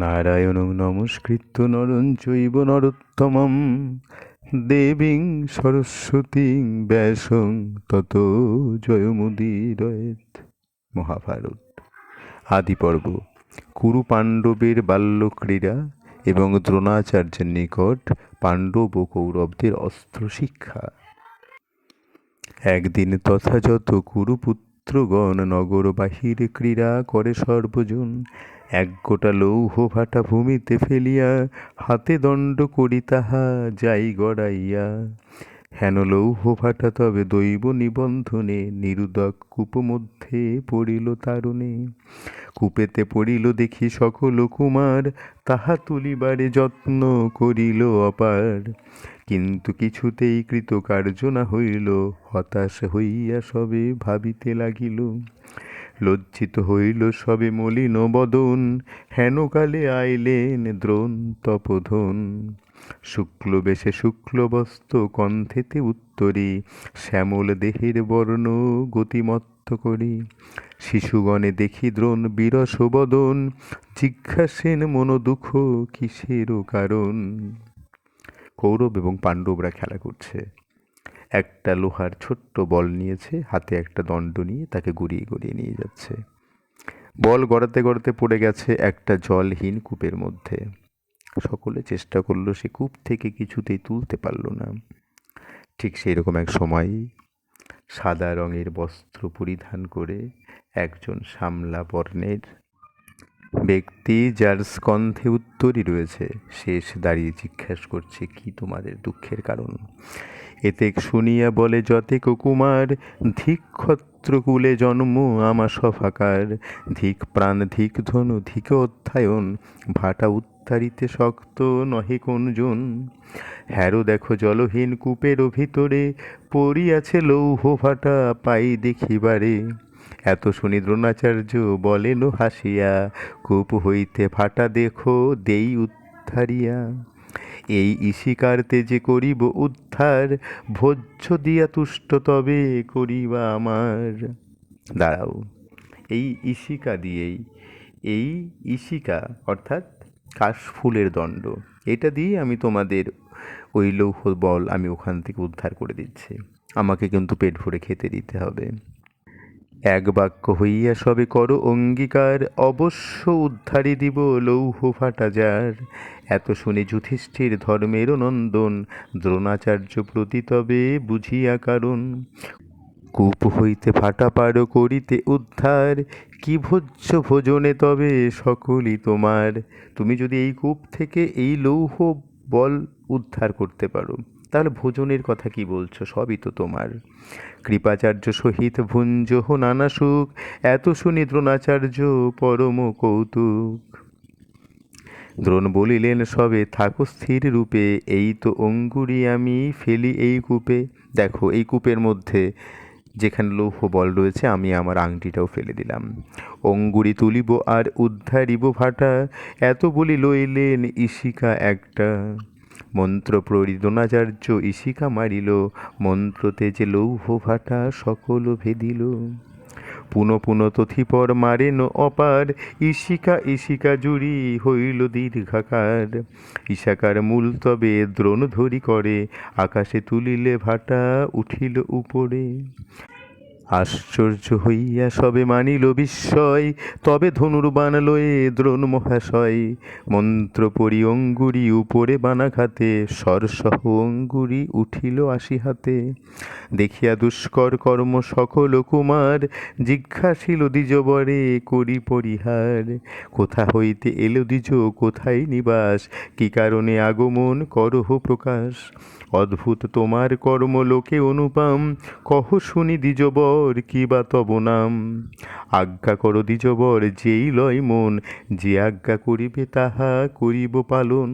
নারায়ণং নমস্কৃত্য নরং চৈব নরোত্তমম। দেবীং সরস্বতীং ব্যাসং তত জয়মুদীরয়েত। মহাভারত। আদি পর্ব কুরু পাণ্ডবের বাল্যক্রীড়া এবং দ্রোণাচার্যের নিকট পাণ্ডব ও কৌরবদের অস্ত্র শিক্ষা একদিন তথাযথ কুরুপুত্রগণ নগর বাহিরে ক্রীড়া করে সর্বজন। এক গোটা লৌহ ভাটা ভূমিতে ফেলিয়া হাতে দণ্ড করি তাহা যাই গড়াইয়া। হেন লৌহ ভাটা তবে দৈব নিবন্ধনে, নিরুদক কূপ মধ্যে পড়িল তারুণে। কূপেতে পড়িল দেখি সকল কুমার, তাহা তুলিবারে যত্ন করিল অপার। কিন্তু কিছুতেই কৃতকার্য না হইল, হতাশ হইয়া সবে ভাবিতে লাগিল। লজ্জিত হইল সবে মলিন বদন, হেনকালে আইলেন দ্রোণ তপোধন। শুক্ল বেশে শুক্ল কণ্ঠেতে উত্তরী, শ্যামল দেহের বর্ণ গতিমত্ত করি। শিশুগণে দেখি দ্রোণ বিরস বদন, জিজ্ঞাসেন মন দুঃখ কিসেরও কারণ? কৌরব এবং পাণ্ডবরা খেলা করছে। একটা লোহার ছোট্ট বল নিয়েছে, হাতে একটা দণ্ড নিয়ে তাকে গড়িয়ে গড়িয়ে নিয়ে যাচ্ছে। বল গড়াতে গড়াতে পড়ে গেছে একটা জলহীন কূপের মধ্যে। সকলে চেষ্টা করল সে কূপ থেকে কিছুতেই তুলতে পারল না। ঠিক সেই রকম এক সময় সাদা রঙের বস্ত্র পরিধান করে একজন সামলা বর্ণের ব্যক্তি যার স্কন্ধে উত্তরই রয়েছে, শেষ দাঁড়িয়ে জিজ্ঞাসা করছে, কি তোমাদের দুঃখের কারণ? এতেক শুনিয়া বলে যতেক কুমার ধিক ক্ষত্রকুলে জন্ম আমা সফাকার। ধিক প্রাণ, ধিক ধনু, ধিক অধ্যায়ন, ভাটা উত্তারিতে শক্ত নহে কোনজন হ্যারো দেখো জলহীন কূপের ভিতরে, পড়িয়াছে লৌহ ভাটা পাই দেখিবারে এত শুনি দ্রোণাচার্য বলেন হাসিয়া, কূপ হইতে ফাটা দেখো, দেই উদ্ধারিয়া এই ইশিকার তেজে করিব উদ্ধার, ভোজ্য দিয়া তুষ্ট তবে করিবা আমার। দাঁড়াও, এই ইশিকা দিয়েই, এই ইশিকা অর্থাৎ কাশফুলের দণ্ড, এটা দিয়ে আমি তোমাদের ওই লৌহ বল আমি ওখান থেকে উদ্ধার করে দিচ্ছি। আমাকে কিন্তু পেট ভরে খেতে দিতে হবে। এক বাক্য হইয়া সবে করো অঙ্গীকার, অবশ্য উদ্ধারি দিব লৌহ ফাটা যার এত শুনে যুধিষ্ঠির ধর্মের নন্দন, দ্রোণাচার্য প্রতি তবে বুঝিয়া কারণ। কূপ হইতে ফাটা পার করিতে উদ্ধার, কি ভোজ্য ভোজনে তবে সকলই তোমার। তুমি যদি এই কূপ থেকে এই লৌহ বল উদ্ধার করতে পারো। তাহলে ভোজনের কথা কি বলছো? সবই তো তোমার। কৃপাচার্য সহিত ভুঞ্জহ নানা সুখ, এত শুনি দ্রোণাচার্য পরম কৌতুক। দ্রোণ বলিলেন, সবে থাকো স্থির রূপে, এই তো অঙ্গুরি আমি ফেলি এই কূপে। দেখো, এই কূপের মধ্যে যেখানে লৌহ বল রয়েছে, আমি আমার আংটিটাও ফেলে দিলাম। অঙ্গুরি তুলিব আর উদ্ধারিব ভাটা, এত বলি লইলেন ইশিকা একটা। মন্ত্র প্ররিদনাচার্য ইশিকা মারিল, মন্ত্রতে যে লৌহ ভাটা সকল ভেদিল। পুন পুন তথিপর মারেন অপার ইশিকা ইশিকা জুড়ি হইল দীর্ঘাকার। ইশাকার মূল তবে দ্রোণ ধরি করে, আকাশে তুলিলে ভাটা উঠিল উপরে। আশ্চর্য হইয়া সবে মানিল বিস্ময়, তবে ধনুর্বাণ লয়ে দ্রোণ মহাশয়। মন্ত্র পরি অঙ্গুরি উপরে বানাঘাতে, সরসহ অঙ্গুরি উঠিল আসি হাতে দেখিয়া দুষ্কর কর্ম সকল কুমার, জিজ্ঞাসিল দ্বিজবরে করি পরিহার। কোথা হইতে এলো দ্বিজ, কোথায় নিবাস, কি কারণে আগমন করহ প্রকাশ? অদ্ভুত তোমার কর্ম লোকে অনুপম, কহ শুনি দ্বিজবর কি বা তব নাম? আজ্ঞা কর দ্বিজবর যেই লয় মন, যে আজ্ঞা করিবে তাহা করিব পালন।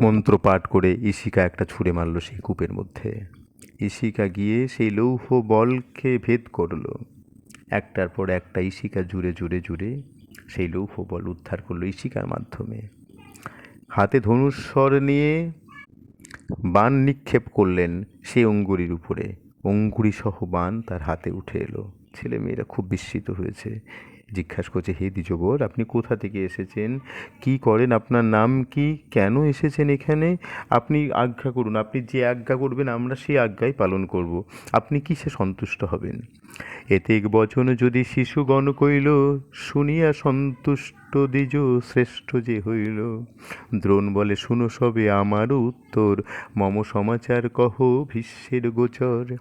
মন্ত্র পাঠ করে ইশিকা একটা ছুঁড়ে মারল সেই কূপের মধ্যে। ইশিকা গিয়ে সেই লৌহ বলকে ভেদ করল। একটার পর একটা ইশিকা জুড়ে জুড়ে জুড়ে সেই লৌহ বল উদ্ধার করল ইশিকার মাধ্যমে। হাতে ধনুস্বর নিয়ে বান নিক্ষেপ করলেন সেই অঙ্গুরির উপরে। অঙ্গুরি সহ বান তার হাতে উঠে এলো। ছেলে মেয়েরা খুব বিস্মিত হয়েছে। জিজ্ঞাসা করছে, হে দ্বিজবর আপনি কোথা থেকে এসেছেন? কি করেন? আপনার নাম কি? কেন এসেছেন এখানে? আপনি আজ্ঞা করুন, আপনি যে আজ্ঞা করবেন, আমরা সেই আজ্ঞাই পালন করব। আপনি কিসে সন্তুষ্ট হবেন? এতেক বচন যদি শিশুগণ কইল, শুনিয়া সন্তুষ্ট দ্বিজ শ্রেষ্ঠ যে হইল। দ্রোণ বলে, শুনো সবে আমারও উত্তর, মম সমাচার কহ ভীষ্মের গোচর।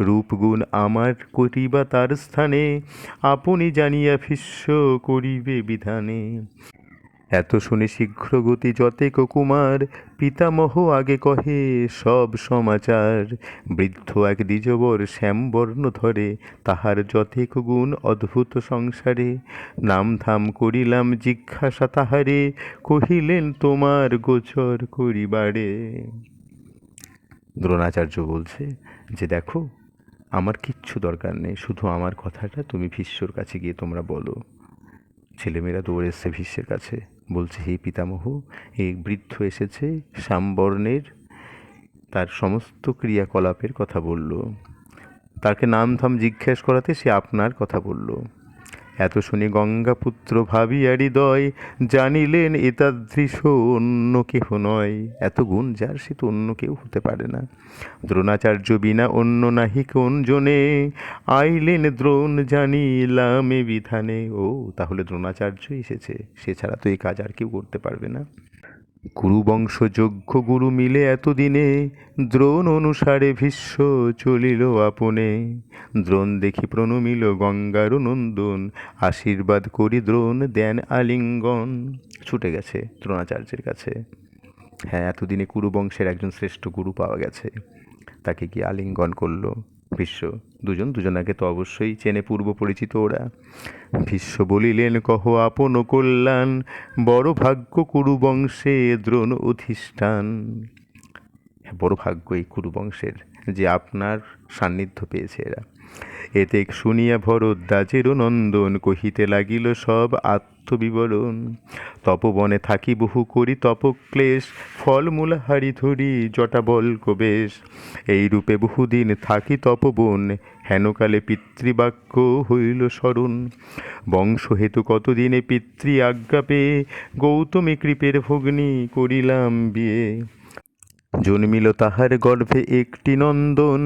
রূপগুণ আমার করিবা তার স্থানে, আপনি জানিয়া ভীষ্ম করিবে বিধানে। এত শুনে শীঘ্র গতি যতেক কুমার পিতামহ আগে কহে সব সমাচার। বৃদ্ধ এক দ্বিজবর শ্যামবর্ণ ধরে, তাহার যথেক গুণ অদ্ভুত সংসারে। নাম ধাম করিলাম জিজ্ঞাসা তাহারে, কহিলেন তোমার গোচর করিবারে। দ্রোণাচার্য বলছে, যে দেখো, আমার কিচ্ছু দরকার নেই, শুধু আমার কথাটা তুমি ভীষ্মর কাছে গিয়ে তোমরা বলো। ছেলেমেয়েরা দৌড়ে এসছে ভীষ্মের কাছে। বলছে, হে পিতামহ এই বৃদ্ধ এসেছে, শ্যামবর্ণের তার সমস্ত ক্রিয়াকলাপের কথা বলল। তাকে নাম ধাম জিজ্ঞেস করাতে সে আপনার কথা বলল। এত শুনি গঙ্গাপুত্র ভাবিয়া হৃদয়, জানিলেন এতাদৃশ অন্য কেহ নয়। এত গুণ যার, সে তো অন্য কেউ হতে পারে না। দ্রোণাচার্য বিনা অন্য নাহি কোন জনে আইলেন দ্রোণ, জানিলাম বিধানে। ও, তাহলে দ্রোণাচার্য এসেছে। সে ছাড়া তো এই কাজ আর কেউ করতে পারবে না। কুরুবংশ যজ্ঞ গুরু মিলে এতদিনে দ্রোণ অনুসারে ভীষ্ম চলিল আপনে। দ্রোণ দেখি প্রণমিল গঙ্গার নন্দন, আশীর্বাদ করি দ্রোণ দেন আলিঙ্গন। ছুটে গেছে দ্রোণাচার্যের কাছে। হ্যাঁ এতদিনে কুরুবংশের একজন শ্রেষ্ঠ গুরু পাওয়া গেছে। তাকে কি আলিঙ্গন করল। ভীষ্ম দুজন দুজনাকে তো অবশ্যই চেনে পূর্ব পরিচিত ওরা। ভীষ্ম বলিলেন কহ আপন কল্যাণ বড় ভাগ্য কুরুবংশে দ্রোণ অধিষ্ঠান। হ্যাঁ, বড় ভাগ্য এই কুরুবংশের যে আপনার সান্নিধ্য পেয়েছে এরা। এতে শুনিয়া ভরদ্বাজেরও নন্দন কহিতে লাগিল সব আত্মবিবরণ তপবনে থাকি বহু করি তপক্লেশ, ফলমূল হারি ধরি জটাবল কবেশ। এই রূপে বহুদিন থাকি তপবন, হেনকালে পিতৃবাক্য হইল স্মরণ। বংশ হেতু কতদিনে পিতৃ আজ্ঞা পেয়ে, গৌতমী কৃপের ভগ্নী করিলাম বিয়ে। জন্মিল তাহার গর্ভে একটি নন্দন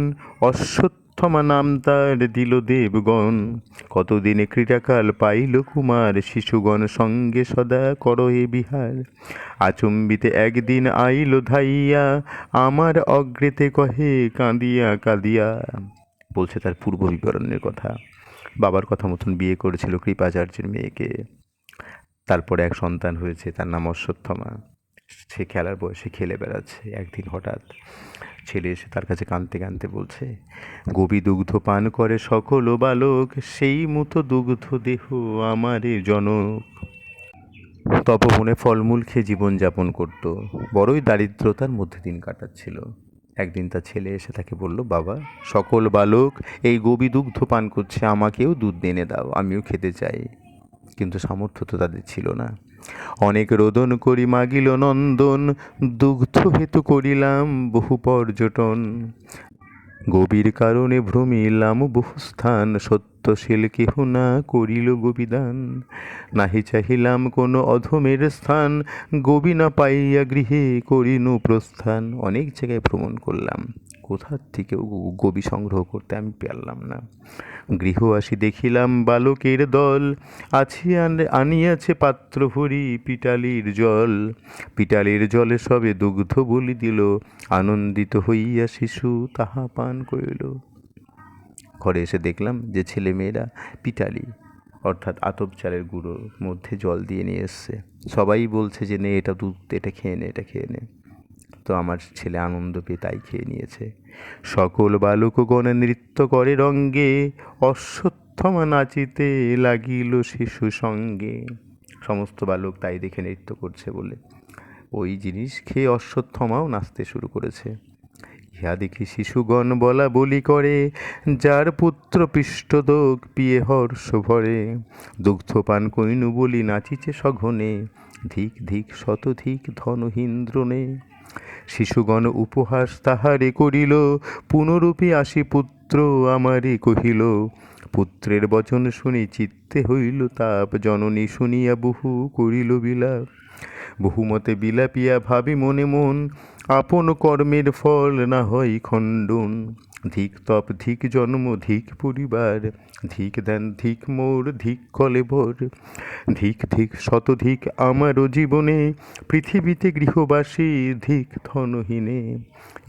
অশ্বত্থমা নাম তার দিল দেবগণ। কতদিনে ক্রীড়াকাল পাইল কুমার, শিশুগণ সঙ্গে সদা করয়ে বিহার। আচম্বিতে একদিন আইল ধাইয়া, আমার অগ্রেতে কহে, কাঁদিয়া কাঁদিয়া। বলছে তার পূর্ব বিবরণের কথা। বাবার কথা মতন বিয়ে করেছিল কৃপাচার্যের মেয়েকে। তারপরে এক সন্তান হয়েছে, তার নাম অশ্বত্থমা। সে খেলার বয়সে খেলে বেড়াচ্ছে। একদিন হঠাৎ ছেলে এসে তার কাছে কাঁদতে কাঁদতে বলছে গোপী দুগ্ধ পান করে সকল বালক, সেই মতো দুগ্ধ দেহ আমারে জনক। তপবনে ফলমূল খেয়ে জীবনযাপন করত। বড়ই দারিদ্রতার মধ্যে দিন কাটাচ্ছিল। একদিন তার ছেলে এসে তাকে বলল, বাবা, সকল বালক, এই গোবী দুগ্ধ পান করছে, আমাকেও দুধ এনে দাও, আমিও খেতে চাই। কিন্তু সামর্থ্য তো তাদের ছিল না। অনেক রোদন করি মাগিল নন্দন, দুগ্ধ হেতু করিলাম বহু পর্যটন। গভীর কারণে ভ্রমিলাম বহু স্থান সত্যশীল কেহ না করিল গোবিদান। নাহি চাহিলাম কোনো অধমের স্থান, গোবি না পাইয়া গৃহে করিনু প্রস্থান। অনেক জায়গায় ভ্রমণ করলাম। কোথার থেকেও গোবি সংগ্রহ করতে আমি পারলাম না। গৃহ আসি দেখিলাম বালকের দল, আছে আন- আনিয়াছে পাত্র ভরি পিটালির জল। পিটালির জলে সবে দুগ্ধ বলি দিল, আনন্দিত হইয়া শিশু তাহা পান করিল। ঘরে এসে দেখলাম যে ছেলে মেয়েরা পিটালি, অর্থাৎ আতপ চালের গুঁড়োর মধ্যে জল দিয়ে নিয়ে এসছে। সবাই বলছে যে, নে, এটা দুধ, এটা খেয়ে নে, এটা খেয়ে নে। তো আমার ছেলে আনন্দ পেয়ে তাই খেয়ে নিয়েছে। সকল বালকগণ নৃত্য করে রঙ্গে, অশ্বত্থমা নাচিতে লাগিল শিশু সঙ্গে। সমস্ত বালক তাই দেখে নৃত্য করছে বলে। ওই জিনিস খেয়ে অশ্বত্থমাও নাচতে শুরু করেছে। ইহা দেখি শিশুগণ বলা বলি করে, যার পুত্র পৃষ্ঠদোগ পিয়ে হর্ষ ভরে। দুগ্ধপান কইনু বলি নাচিছে সঘনে। ধিক ধিক শতধিক ধনহীন্দ্রনে। শিশুগণ উপহাস তাহারে করিল, পুনরূপে আসি পুত্র আমারে কহিল, পুত্রের বচন শুনি চিত্তে হইল তাপ, জননী শুনিয়া বহু করিল বিলাপ। বহুমতে বিলাপিয়া ভাবি মনে মন, আপন কর্মের ফল না হয় খণ্ডন। ধিক তপ, ধিক জন্ম, ধিক পরিবার, ধিক দেন ধিক মোর, ধিক কলেবর ধিক ধিক শতধিক আমারও জীবনে, পৃথিবীতে গৃহবাসী, ধিক ধনহীনে।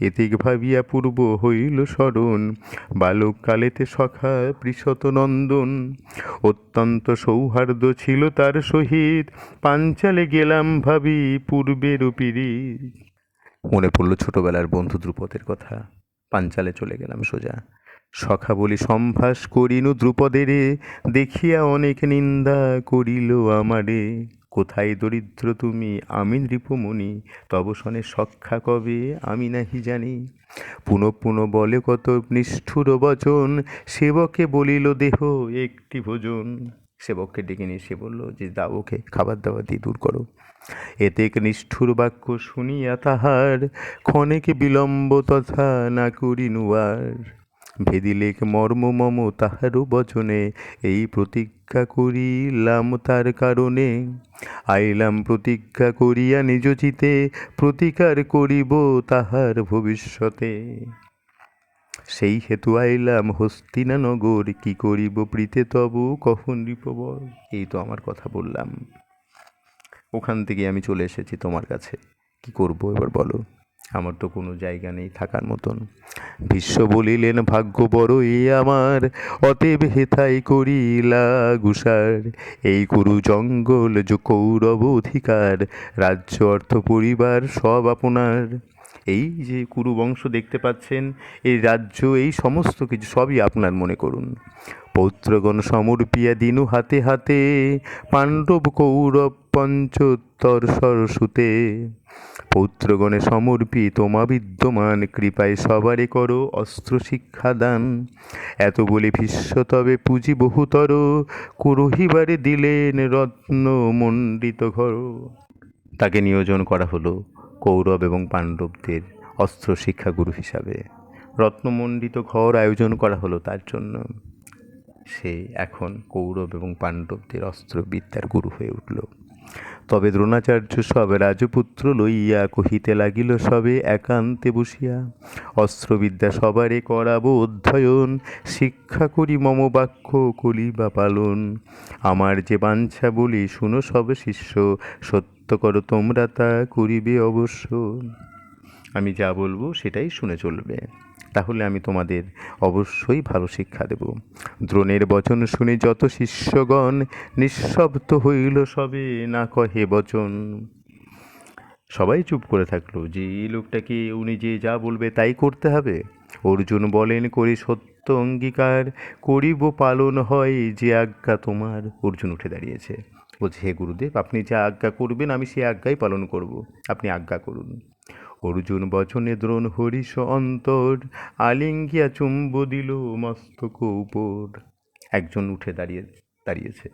এতিক ভাবিয়া পূর্ব হইল স্মরণ বালককালেতে সখা পৃষত নন্দন। অত্যন্ত সৌহার্দ্য ছিল তার সহিত, পাঞ্চালে গেলাম ভাবি পূর্বের পিড়ি মনে পড়ল ছোটবেলার বন্ধু দ্রুপদের কথা। পাঞ্চালে চলে গেলাম সোজা। সখা বলি, সম্ভাস করিনু দ্রুপদেরে, দেখিয়া অনেক নিন্দা করিল আমারে। কোথায় দরিদ্র তুমি, আমি নৃপমণি, তব সনে সখ্যা কবে, আমি নাহি জানি। পুনঃ পুনঃ বলে কত নিষ্ঠুর বচন, সেবকে বলিল দেহ একটি ভোজন। সেবককে ডেকে নিয়ে সে বলল যে দাও ওকে খাবার দাবার দিয়ে দূর করো। এতেক নিষ্ঠুর বাক্য শুনিয়া তাহার ক্ষণেক বিলম্ব তথা না করিনু আর ভেদিলেক মর্ম মম তাহারও বচনে, এই প্রতিজ্ঞা করিলাম তার কারণে। আইলাম প্রতিজ্ঞা করিয়া নিজ চিতে, প্রতিকার করিব তাহার ভবিষ্যতে। সেই হেতু আইলাম হস্তিনা নগর কি করিব প্রীতে তব কখন রিপবর এই তো আমার কথা বললাম। ওখান থেকে আমি চলে এসেছি তোমার কাছে। কি করব এবার বলো? আমার তো কোনো জায়গা নেই থাকার মতন। বিশ্ব বলিলেন, ভাগ্য বড় এ আমার, অতএব হেথাই করিলা গুসার। এই কুরু জঙ্গল যে কৌরব অধিকার, রাজ্য, অর্থ, পরিবার সব আপনার। এই যে কুরু বংশ দেখতে পাচ্ছেন, এই রাজ্য, এই সমস্ত কিছু সবই আপনার মনে করুন। পৌত্রগণ সমর্পিয়া দিনু হাতে হাতে, পাণ্ডব কৌরব পঞ্চোত্তর সরস্বতে পৌত্রগণে সমর্পি তোমা বিদ্যমান, কৃপায় সবারে করো অস্ত্র শিক্ষা দান। এত বলে ভীষ্ম তবে পুঁজি বহুতর, কুরহিবারে দিলেন রত্ন মণ্ডিত ঘর। তাকে নিয়োজন করা হলো কৌরব এবং পাণ্ডবদের অস্ত্র শিক্ষাগুরু হিসাবে। রত্নমণ্ডিত ঘর আয়োজন করা হলো তার জন্য। সে এখন কৌরব এবং পাণ্ডবদের অস্ত্রবিদ্যার গুরু হয়ে উঠল। তবে দ্রোণাচার্য সব রাজপুত্র লইয়া কহিতে লাগিল, সবে একান্তে বসিয়া অস্ত্রবিদ্যা সবারে করাবো অধ্যয়ন, শিক্ষা করি মম বাক্য কলিবা পালন। আমার যে বাঞ্ছা বলি শুনো সব শিষ্য, সত্য করো তোমরা তা করিবে অবশ্য। আমি যা বলব সেটাই শুনে চলবে। তাহলে আমি তোমাদের অবশ্যই ভালো শিক্ষা দেব। দ্রোণের বচন শুনে যত শিষ্যগণ নিঃশব্দ হইল, সবে না কহে বচন। সবাই চুপ করে থাকল। যে এই লোকটাকে উনি যে যা বলবে তাই করতে হবে। অর্জুন বলেন, করি সত্য অঙ্গীকার করিব, পালন হয় যে আজ্ঞা তোমার। অর্জুন উঠে দাঁড়িয়েছে। বলছে, হে গুরুদেব, আপনি যা আজ্ঞা করবেন, আমি সে আজ্ঞাই পালন করব। আপনি আজ্ঞা করুন। অর্জুন বচনে দ্রোণ হরিষ অন্তর, আলিঙ্গিয়া চুম্ব দিল মস্তক উপর। একজন উঠে দাঁড়িয়ে, দাঁড়িয়েছে।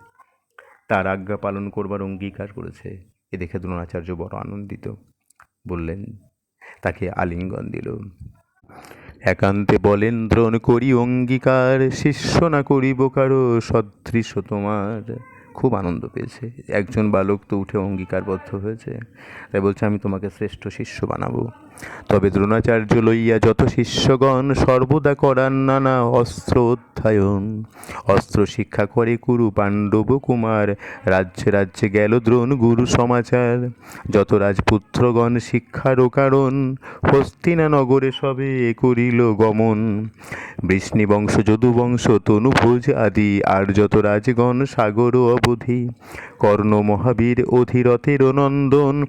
তার আজ্ঞা পালন করবার অঙ্গীকার করেছে। এ দেখে দ্রোণাচার্য বড় আনন্দিত। বললেন, তাকে আলিঙ্গন দিল। একান্তে বলেন, দ্রোণ, করি অঙ্গীকার, শিষ্য না করিব কারও সদৃশ তোমার। খুব আনন্দ পেয়েছে। একজন বালক তো উঠে অঙ্গীকারবদ্ধ হয়েছে। তাই বলছে, আমি তোমাকে শ্রেষ্ঠ শিষ্য বানাবো। তবে দ্রোণাচার্য লইয়া যত শিষ্যগণ সর্বদা করান নানা অস্ত্র অধ্যায়ন অস্ত্র শিক্ষা করে কুরু পাণ্ডব কুমার, রাজ্যে রাজ্যে গেল দ্রোণ গুরু সমাচার। যত রাজপুত্রগণ শিক্ষার কারণ, হস্তিনা নগরে সবে এ করিল গমন। বৃষ্ণি বৃষ্ণিবংশ যদুবংশ তনুভোজ আদি, আর যত রাজগণ সাগর অবধি। কর্ণ মহাবীর অধীরথের নন্দন,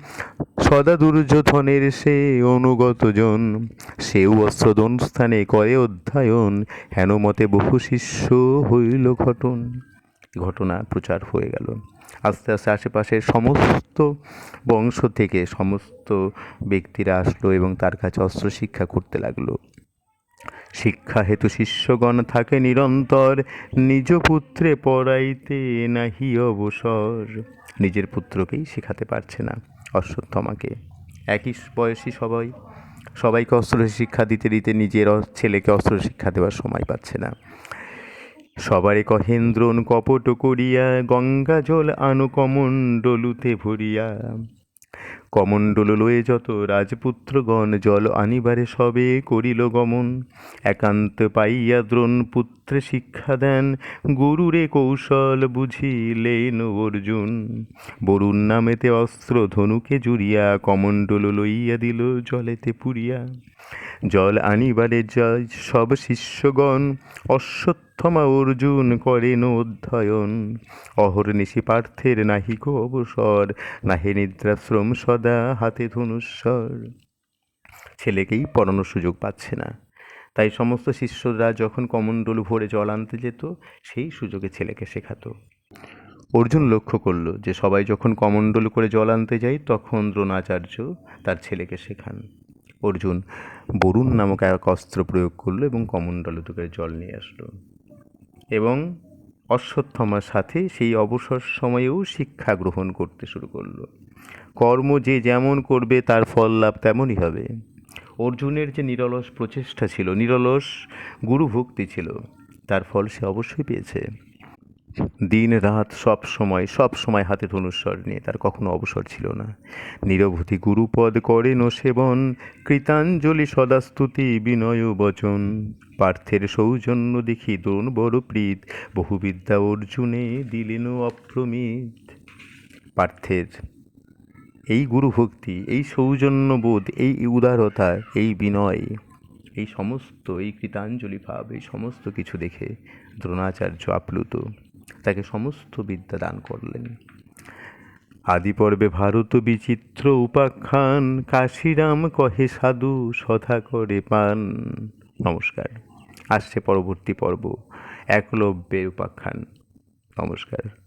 সদা দুর্যোধনের সে অনুগত জন। সেও অস্ত্রদন স্থানে করে অধ্যায়ন হেনমতে বহু শিষ্য হইল ঘটন। ঘটনা প্রচার হয়ে গেল। আস্তে আস্তে আশেপাশের সমস্ত বংশ থেকে সমস্ত ব্যক্তিরা আসলো এবং তার কাছে অস্ত্র শিক্ষা করতে লাগল। শিক্ষা হেতু শিষ্যগণ থাকে নিরন্তর, নিজ পুত্রে পড়াইতে নাহি অবসর। নিজের পুত্রকেই শেখাতে পারছে না অশ্বত্থমাকে। একই বয়সী সবাই। সবাইকে অস্ত্র শিক্ষা দিতে দিতে নিজের ছেলেকে অস্ত্র শিক্ষা দেওয়ার সময় পাচ্ছে না। সবারে কহেন্দ্রন কপট করিয়া গঙ্গা জল আনু কমণ্ডলুতে ভরিয়া। কমণ্ডল লয়ে যত রাজপুত্রগণ জল আনিবারে সবে করিল গমন। একান্ত পাইয়া দ্রোণ পুত্রে শিক্ষা দেন, গুরুরে কৌশল বুঝিলেন অর্জুন। বরুণ নামেতে অস্ত্র ধনুকে জুড়িয়া কমণ্ডল লইয়া দিল জলেতে পুরিয়া জল আনিবারে যায় সব শিষ্যগণ, অশ্বত্থমা অর্জুন করেন অধ্যয়ন। অহর্নিশি পার্থের নাহিক অবসর, নাহি নিদ্রাশ্রম সদা হাতে ধনুস্বর ছেলেকেই পড়ানোর সুযোগ পাচ্ছে না। তাই সমস্ত শিষ্যরা যখন কমণ্ডল ভরে জল আনতে যেত, সেই সুযোগে ছেলেকে শেখাতো। অর্জুন লক্ষ্য করল যে সবাই যখন কমণ্ডল করে জল আনতে যায়, তখন দ্রোণাচার্য তার ছেলেকে শেখান। অর্জুন বরুণ নামক এক অস্ত্র প্রয়োগ করল এবং কমণ্ডল থেকে জল নিয়ে আসলো। এবং অশ্বত্থমার সাথে সেই অবসর সময়েও শিক্ষা গ্রহণ করতে শুরু করল। কর্ম যে যেমন করবে, তার ফল লাভ তেমনই হবে। অর্জুনের যে নিরলস প্রচেষ্টা ছিল, নিরলস গুরুভক্তি ছিল, তার ফল সে অবশ্যই পেয়েছে। দিন রাত সব সময় সব সময় হাতে ধনুস্বর নিয়ে তার কখনো অবসর ছিল না। নিরবধি গুরুপদ করেন সেবন, কৃতাঞ্জলি সদাস্তুতি, বিনয় বচন। পার্থের সৌজন্য দেখি দ্রোণ বড় প্রীত, বহুবিদ্যা অর্জুনে দিলেন অপ্রমিত। পার্থের এই গুরুভক্তি, এই সৌজন্যবোধ, এই উদারতা, এই বিনয়, এই সমস্ত, এই কৃতাঞ্জলি ভাব, এই সমস্ত কিছু দেখে দ্রোণাচার্য আপ্লুত। তাকে সমস্ত বিদ্যা দান করলেন। আদিপর্বে ভারত বিচিত্র উপাখ্যান, কাশিরাম কহে সাধু সথা করে পান। নমস্কার। আসছে পরবর্তী পর্ব, একলব্যের উপাখ্যান। নমস্কার।